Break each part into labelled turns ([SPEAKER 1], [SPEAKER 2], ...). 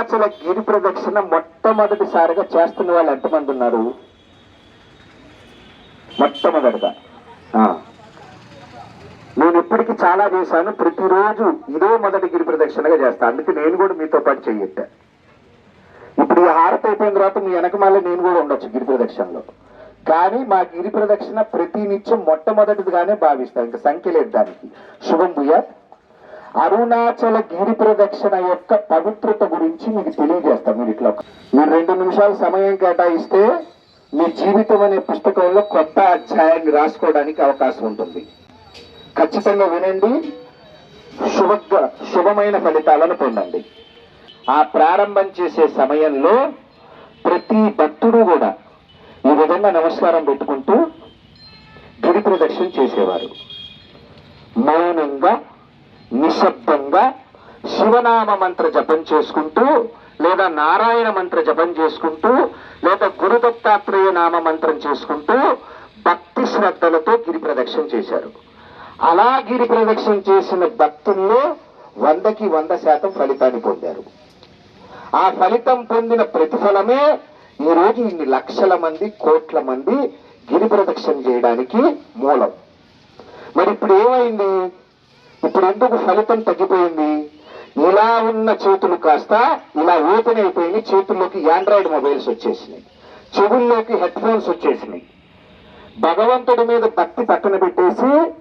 [SPEAKER 1] అరుణాచల గిరి ప్రదక్షిణ మొట్టమొదటిసారిగా చేస్తున్న వాళ్ళు ఎంతమంది ఉన్నారు? మొట్టమొదటిగా. నేను ఇప్పటికి చాలా చేశాను. ప్రతిరోజు ఇదే మొదటి గిరి ప్రదక్షిణగా చేస్తాను అందుకే నేను కూడా మీతో పాటు చెయ్యట ఇప్పుడు ఈ హారతి అయిపోయిన తర్వాత మీ వెనక నేను కూడా ఉండొచ్చు గిరి ప్రదక్షిణలో. కానీ మా గిరి ప్రదక్షిణ ప్రతి నిత్యం మొట్టమొదటిదిగానే భావిస్తాను ఇంకా సంఖ్య లేదు దానికి. శుభం భూయాత్. అరుణాచల గిరి ప్రదక్షిణ యొక్క పవిత్రత గురించి మీకు తెలియజేస్తాం మీరు ఇట్లా మీరు రెండు నిమిషాలు సమయం కేటాయిస్తే మీ జీవితం అనే పుస్తకంలో కొత్త అధ్యాయాన్ని రాసుకోవడానికి అవకాశం ఉంటుంది. ఖచ్చితంగా వినండి. శుభ శుభమైన ఫలితాలను పొందండి. ఆ ప్రారంభం చేసే సమయంలో ప్రతి భక్తుడు కూడా ఈ విధంగా నమస్కారం పెట్టుకుంటూ గిరి ప్రదక్షిణ చేసేవారు. మౌనంగా భాగంగా శివనామ మంత్ర జపం చేసుకుంటూ లేదా నారాయణ మంత్ర జపం చేసుకుంటూ లేదా గురు దత్తాత్రేయ నామ మంత్రం చేసుకుంటూ భక్తి శ్రద్ధలతో గిరి ప్రదక్షిణ చేశారు. అలా గిరి ప్రదక్షిణ చేసిన భక్తుల్లో వందకి వంద శాతం ఫలితాన్ని పొందారు. ఆ ఫలితం పొందిన ప్రతిఫలమే ఈరోజు ఇన్ని లక్షల మంది కోట్ల మంది గిరి ప్రదక్షిణ చేయడానికి మూలం. మరి ఇప్పుడు ఏమైంది? ఇప్పుడు ఎందుకు ఫలితం తగ్గిపోయింది. ఇలా ఉన్న చేతులు కాస్త ఇలా ఓపెన్ అయిపోయినాయి. చేతుల్లోకి యాండ్రాయిడ్ మొబైల్స్ వచ్చేసినాయి. చెవుల్లోకి హెడ్ ఫోన్స్ వచ్చేసినాయి. భగవంతుడి మీద భక్తి పక్కన పెట్టేసి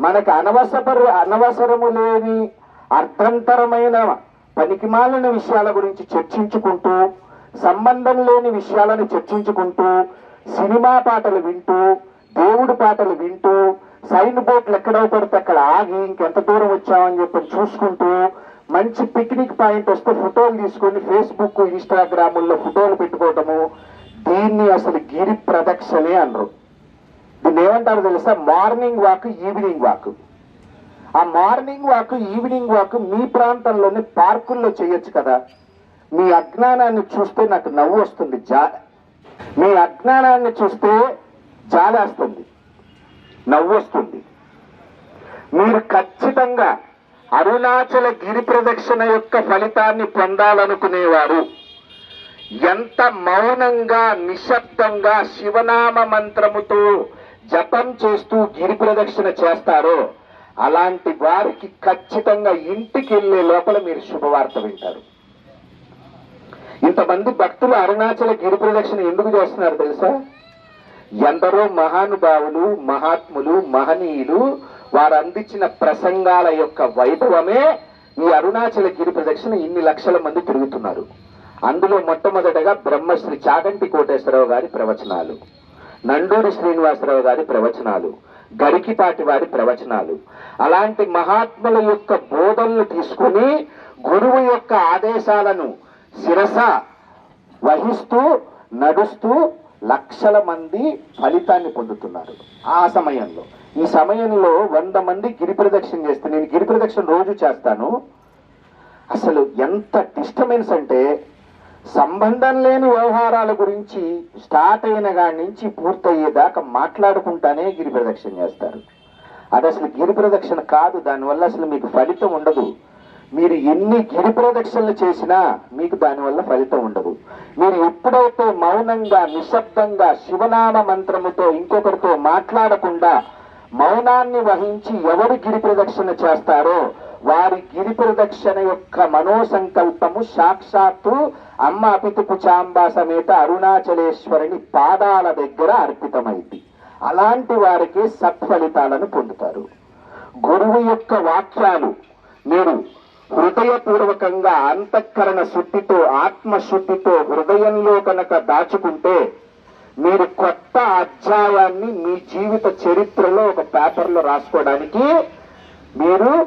[SPEAKER 1] మనకు అనవసర అనవసరము లేని అర్థంతరమైన పనికిమాలిన విషయాల గురించి చర్చించుకుంటూ సంబంధం లేని విషయాలను చర్చించుకుంటూ సినిమా పాటలు వింటూ దేవుడి పాటలు వింటూ సైన్ బోర్డులు ఎక్కడ పడితే అక్కడ ఆగి ఇంకెంత దూరం వచ్చామని చెప్పి చూసుకుంటూ మంచి పిక్నిక్ పాయింట్ వస్తే ఫోటోలు తీసుకొని ఫేస్బుక్ ఇన్స్టాగ్రాముల్లో ఫోటోలు పెట్టుకోవటము దీన్ని అసలు గిరి ప్రదక్షిణే అనరు. దీన్ని ఏమంటారు తెలుసా? Morning walk evening walk. ఆ మార్నింగ్ వాక్ ఈవినింగ్ వాక్ మీ ప్రాంతంలోని పార్కుల్లో చేయొచ్చు కదా. మీ అజ్ఞానాన్ని చూస్తే నాకు నవ్వు వస్తుంది జా మీ అజ్ఞానాన్ని చూస్తే జాలేస్తుంది. నవ్వొస్తుంది. మీరు ఖచ్చితంగా అరుణాచల గిరి ప్రదక్షిణ యొక్క ఫలితాన్ని పొందాలనుకునేవారు. ఎంత మౌనంగా నిశ్శబ్దంగా శివనామ మంత్రముతో జపం చేస్తూ గిరి ప్రదక్షిణ చేస్తారో అలాంటి వారికి ఖచ్చితంగా ఇంటికి వెళ్ళే లోపల మీరు శుభవార్త వింటారు. ఇంతమంది భక్తులు అరుణాచల గిరి ప్రదక్షిణ ఎందుకు చేస్తున్నారు తెలుసా? ఎందరో మహానుభావులు మహాత్ములు మహనీయులు వారు అందించిన ప్రసంగాల యొక్క వైభవమే ఈ అరుణాచల గిరి ప్రదక్షిణ ఇన్ని లక్షల మంది తిరుగుతున్నారు. అందులో మొట్టమొదటగా బ్రహ్మశ్రీ చాగంటి కోటేశ్వరరావు గారి ప్రవచనాలు నండూరి శ్రీనివాసరావు గారి ప్రవచనాలు గరికిపాటి వారి ప్రవచనాలు. అలాంటి మహాత్ముల యొక్క బోధనలు తీసుకుని గురువు యొక్క ఆదేశాలను శిరస వహిస్తూ నడుస్తూ లక్షల మంది ఫలితాన్ని పొందుతున్నారు ఆ సమయంలో. ఈ సమయంలో వంద మంది గిరి ప్రదక్షిణ చేస్తే నేను గిరి ప్రదక్షిణ రోజు చేస్తాను. అసలు ఎంత డిస్టర్బెన్స్ అంటే సంబంధం లేని వ్యవహారాల గురించి స్టార్ట్ అయిన కాడి నుంచి పూర్తయ్యేదాకా మాట్లాడుకుంటానే గిరి ప్రదక్షిణ చేస్తారు. అది అసలు గిరి ప్రదక్షిణ కాదు దానివల్ల అసలు మీకు ఫలితం ఉండదు. మీరు ఎన్ని గిరి ప్రదక్షిణలు చేసినా మీకు దానివల్ల ఫలితం ఉండదు. మీరు ఎప్పుడైతే మౌనంగా నిశ్శబ్దంగా శివనామ మంత్రముతో ఇంకొకరితో మాట్లాడకుండా మౌనాన్ని వహించి ఎవరు గిరి ప్రదక్షిణ చేస్తారో వారి గిరి ప్రదక్షిణ యొక్క మనోసంకల్పము సాక్షాత్తు అమ్మ అపితుపు చాంబా సమేత అరుణాచలేశ్వరుని పాదాల దగ్గర అర్పితమైంది. అలాంటి వారికి సత్ఫలితాలను పొందుతారు. గురువు యొక్క వాక్యాలు మీరు హృదయపూర్వకంగా అంతఃకరణ శుద్ధితో ఆత్మశుద్ధితో హృదయంలో కనుక దాచుకుంటే మీరు కొత్త అధ్యాయాన్ని మీ జీవిత చరిత్రలో ఒక పేపర్లో రాసుకోవడానికి మీరు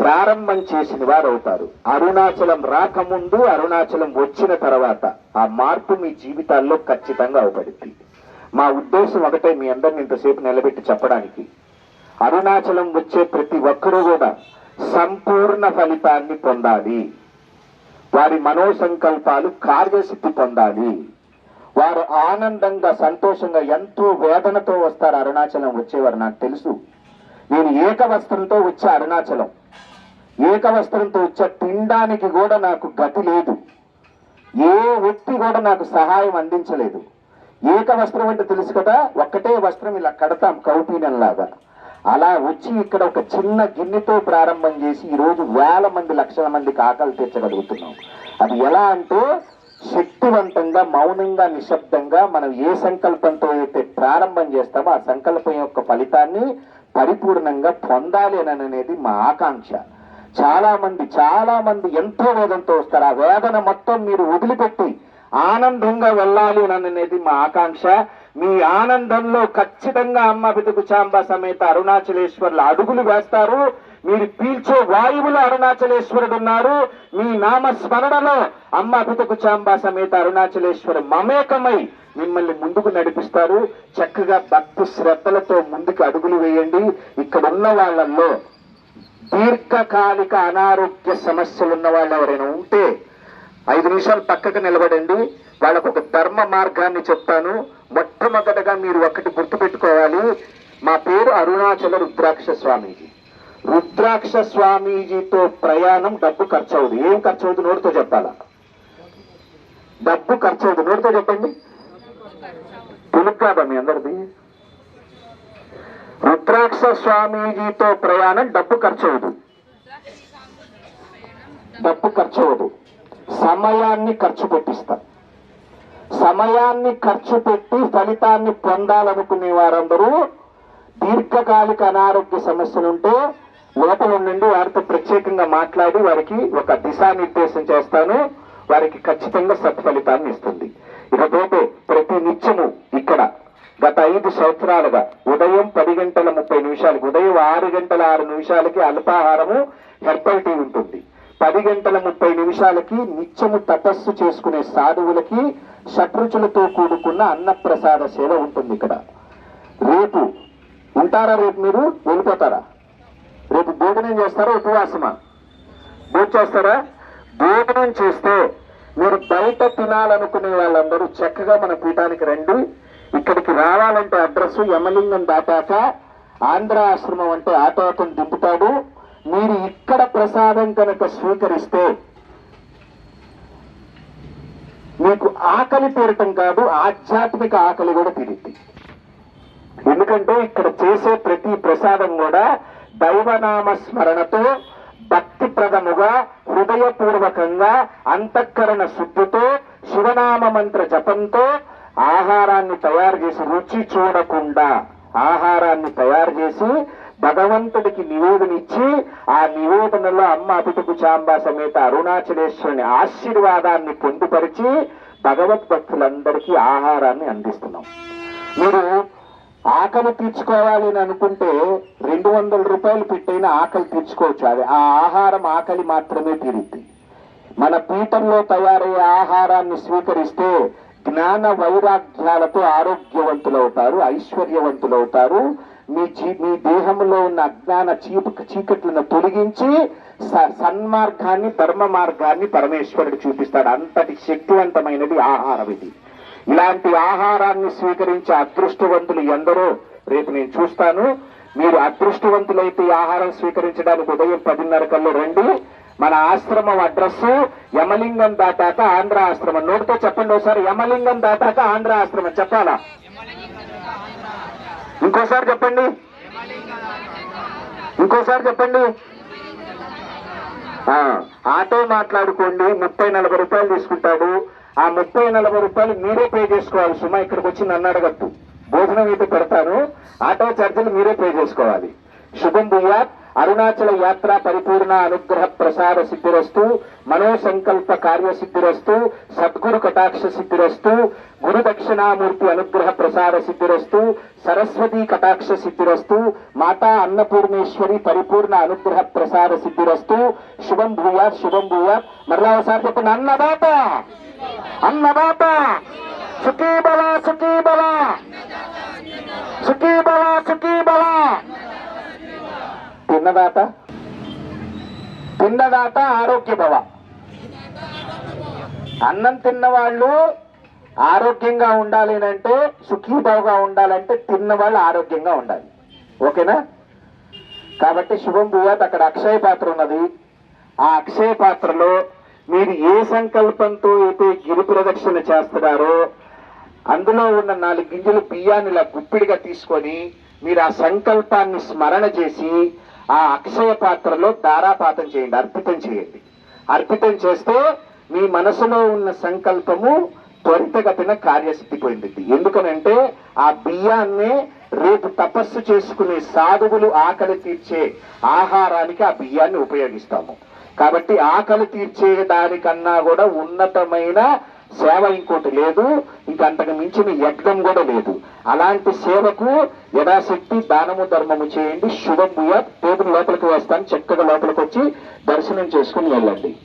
[SPEAKER 1] ప్రారంభం చేసిన వారు అవుతారు. అరుణాచలం రాకముందు అరుణాచలం వచ్చిన తర్వాత ఆ మార్పు మీ జీవితాల్లో ఖచ్చితంగా అవపడింది. మా ఉద్దేశం ఒకటే మీ అందరిని ఇంతసేపు నిలబెట్టి చెప్పడానికి. అరుణాచలం వచ్చే ప్రతి ఒక్కరూ కూడా సంపూర్ణ ఫలితాన్ని పొందాలి. వారి మనోసంకల్పాలు కార్యసిద్ధి పొందాలి. వారు ఆనందంగా సంతోషంగా ఎంతో వేదనతో వస్తారు. అరుణాచలం వచ్చేవారు నాకు తెలుసు. నేను ఏకవస్త్రంతో వచ్చే అరుణాచలం. ఏకవస్త్రంతో వచ్చే తినడానికి కూడా నాకు గతి లేదు. ఏ వ్యక్తి కూడా నాకు సహాయం అందించలేదు. ఏక వస్త్రం అంటే తెలుసు కదా ఒక్కటే వస్త్రం ఇలా కడతాం కౌపీనంలాగా అలా వచ్చి ఇక్కడ ఒక చిన్న గిన్నెతో ప్రారంభం చేసి ఈరోజు వేల మంది లక్షల మందికి ఆకలి తీర్చగలుగుతున్నాం. అది ఎలా అంటే శక్తివంతంగా మౌనంగా నిశ్శబ్దంగా మనం ఏ సంకల్పంతో అయితే ప్రారంభం చేస్తామో ఆ సంకల్పం యొక్క ఫలితాన్ని పరిపూర్ణంగా పొందాలి అని అనేది మా ఆకాంక్ష. చాలా మంది చాలా మంది ఎంతో వేదంతో వస్తారు. ఆ వేదన మొత్తం మీరు వదిలిపెట్టి ఆనందంగా వెళ్ళాలి అని అనేది మా ఆకాంక్ష. మీ ఆనందంలో ఖచ్చితంగా అమ్మ బితుకు చాంబ సమేత అరుణాచలేశ్వర్లు అడుగులు వేస్తారు. మీరు పీల్చే వాయువులు అరుణాచలేశ్వరుడు ఉన్నారు. మీ నామస్మరణలో అమ్మ బితుకు చాంబ సమేత అరుణాచలేశ్వరు మమేకమై మిమ్మల్ని ముందుకు నడిపిస్తారు. చక్కగా భక్తి శ్రద్ధలతో ముందుకు అడుగులు వేయండి. ఇక్కడ ఉన్న వాళ్ళల్లో దీర్ఘకాలిక అనారోగ్య సమస్యలు ఉన్న వాళ్ళు ఎవరైనా ఉంటే ఐదు నిమిషాలు పక్కకు నిలబడండి. వాళ్ళకు ఒక ధర్మ మార్గాన్ని చెప్తాను. మొట్టమొదటగా మీరు ఒకటి గుర్తుపెట్టుకోవాలి. మా పేరు అరుణాచల రుద్రాక్ష స్వామీజీ రుద్రాక్ష స్వామీజీతో ప్రయాణం డబ్బు ఖర్చు అవుదు ఏం ఖర్చు అవుతుంది నోటితో చెప్పాలా? డబ్బు ఖర్చు అవుతుంది నోటితో చెప్పండి. తెలుగు మీ అందరిది? రుద్రాక్ష స్వామీజీతో ప్రయాణం డబ్బు ఖర్చు అవ్వదు డబ్బు ఖర్చు అవ్వదు సమయాన్ని ఖర్చు పెట్టిస్తా. సమయాన్ని ఖర్చు పెట్టి ఫలితాన్ని పొందాలనుకునే వారందరూ దీర్ఘకాలిక అనారోగ్య సమస్యలుంటే లోపల నుండి వారితో ప్రత్యేకంగా మాట్లాడి వారికి ఒక దిశానిర్దేశం చేస్తాను. వారికి ఖచ్చితంగా సత్ఫలితాన్ని ఇస్తుంది. ఇకపోతే ప్రతి నిత్యము ఇక్కడ గత ఐదు సంవత్సరాలుగా ఉదయం పది గంటల ముప్పై నిమిషాలకి ఉదయం ఆరు గంటల ఆరు నిమిషాలకి అల్పాహారము హెర్బల్ టీ ఉంటుంది. పది గంటల ముప్పై నిమిషాలకి నిత్యము తపస్సు చేసుకునే సాధువులకి షట్రుచులతో కూడుకున్న అన్నప్రసాద సేవ ఉంటుంది ఇక్కడ. రేపు ఉంటారా రేపు మీరు? వెళ్ళిపోతారా? రేపు భోజనం చేస్తారా ఉపవాసమా? భోజనం చేస్తారా? భోజనం చేస్తే మీరు బయట తినాలనుకునే వాళ్ళందరూ చక్కగా మన పీఠానికి రండి. ఇక్కడికి రావాలంటే అడ్రస్ యమలింగం దాటాక ఆంధ్ర ఆశ్రమం అంటే ఆటోటం దింపుతాడు. మీరు ఇక్కడ ప్రసాదం కనుక స్వీకరిస్తే మీకు ఆకలి తీరటం కాదు ఆధ్యాత్మిక ఆకలి కూడా తీరుద్ది. ఎందుకంటే ఇక్కడ చేసే ప్రతి ప్రసాదం కూడా దైవనామ స్మరణతో భక్తిప్రదముగా హృదయపూర్వకంగా అంతఃకరణ శుద్ధితో శివనామ మంత్ర జపంతో ఆహారాన్ని తయారు చేసి రుచి చూడకుండా ఆహారాన్ని తయారు చేసి భగవంతుడికి నివేదన ఇచ్చి ఆ నివేదనలో అమ్మ అపిటుకు చాంబా సమేత అరుణాచలేశ్వరుని ఆశీర్వాదాన్ని పొందుపరిచి భగవద్భక్తులందరికీ ఆహారాన్ని అందిస్తున్నాం. మీరు ఆకలి తీర్చుకోవాలి అని అనుకుంటే రెండు వందల రూపాయలు పెట్టైన ఆకలి తీర్చుకోవచ్చు. అది ఆ ఆహారం ఆకలి మాత్రమే తీరుద్ది. మన పీఠంలో తయారయ్యే ఆహారాన్ని స్వీకరిస్తే జ్ఞాన వైరాగ్యాలతో ఆరోగ్యవంతులవుతారు ఐశ్వర్యవంతులవుతారు మీ జీ మీ దేహంలో ఉన్న అజ్ఞాన చీపు చీకట్లను తొలగించి సన్మార్గాన్ని ధర్మ మార్గాన్ని పరమేశ్వరుడు చూపిస్తాడు. అంతటి శక్తివంతమైనది ఆహారం ఇది. ఇలాంటి ఆహారాన్ని స్వీకరించే అదృష్టవంతులు ఎందరో రేపు నేను చూస్తాను. మీరు అదృష్టవంతులైతే ఆహారం స్వీకరించడానికి ఉదయం పదిన్నర కల్లో రండి. మన ఆశ్రమం అడ్రస్ యమలింగం దాటాక ఆంధ్ర ఆశ్రమం. నోటితో చెప్పండి ఒకసారి. యమలింగం దాటాక ఆంధ్ర ఆశ్రమం. చెప్పాలా? ఇంకోసారి చెప్పండి. ఇంకోసారి చెప్పండి. ఆటో మాట్లాడుకోండి. ముప్పై నలభై రూపాయలు తీసుకుంటాడు. ఆ ముప్పై నలభై రూపాయలు మీరే పే చేసుకోవాలి. సుమా ఇక్కడికి వచ్చి నన్ను అడగద్దు. భోజనం అయితే పెడతాను. ఆటో ఛార్జీలు మీరే పే చేసుకోవాలి. శుభం భూయాత్. అరుణాచల యాత్ర పరిపూర్ణ అనుగ్రహ ప్రసాద సిద్ధిరస్తు మనోసంకల్ప కార్య సిద్ధిరస్తు సద్గురు కటాక్ష సిద్ధిరస్తు గురు దక్షిణామూర్తి అనుగ్రహ ప్రసాద సిద్ధిరస్తు సరస్వతి కటాక్ష సిద్ధిరస్తు మాతా అన్నపూర్ణేశ్వరి పరిపూర్ణ అనుగ్రహ ప్రసాద సిద్ధిరస్తు శుభం భూయాత్ శుభం భూయాత్. మరలా ఒకసారి చెప్పండి అన్నదాత! అన్నదాత! సుఖీ బల సుఖీ బల సుఖీ బల సుఖీ బల తిన్నదాత? తిన్నదాత ఆరోగ్య భవ అన్నం తిన్నవాళ్ళు ఆరోగ్యంగా ఉండాలి అంటే సుఖీభావగా ఉండాలంటే తిన్న వాళ్ళు ఆరోగ్యంగా ఉండాలి. ఓకేనా? కాబట్టి శుభం భూయాత్ అక్కడ అక్షయ పాత్ర ఉన్నది. ఆ అక్షయ పాత్రలో మీరు ఏ సంకల్పంతో అయితే గిరి ప్రదక్షిణ చేస్తున్నారో అందులో ఉన్న నాలుగు గింజలు బియ్యాన్ని ఇలా గుప్పిడిగా తీసుకొని మీరు ఆ సంకల్పాన్ని స్మరణ చేసి ఆ అక్షయ పాత్రలో దారాపాతం చేయండి అర్పితం చేయండి. అర్పితం చేస్తే మీ మనసులో ఉన్న సంకల్పము త్వరితగతిన కార్యసిద్ధి పొందింది ఎందుకనంటే ఆ బియ్యాన్నే రేపు తపస్సు చేసుకునే సాధువులు ఆకలి తీర్చే ఆహారానికి ఆ బియ్యాన్ని ఉపయోగిస్తాము. కాబట్టి ఆకలి తీర్చే దానికన్నా కూడా ఉన్నతమైన సేవ ఇంకోటి లేదు ఇంకంతకు అంతకు మించిన యజ్ఞం కూడా లేదు. అలాంటి సేవకు యథాశక్తి దానము ధర్మము చేయండి. శుభం టేబుల్ లోపలికి వస్తాను. చక్కగా లోపలికి వచ్చి దర్శనం చేసుకుని వెళ్ళండి.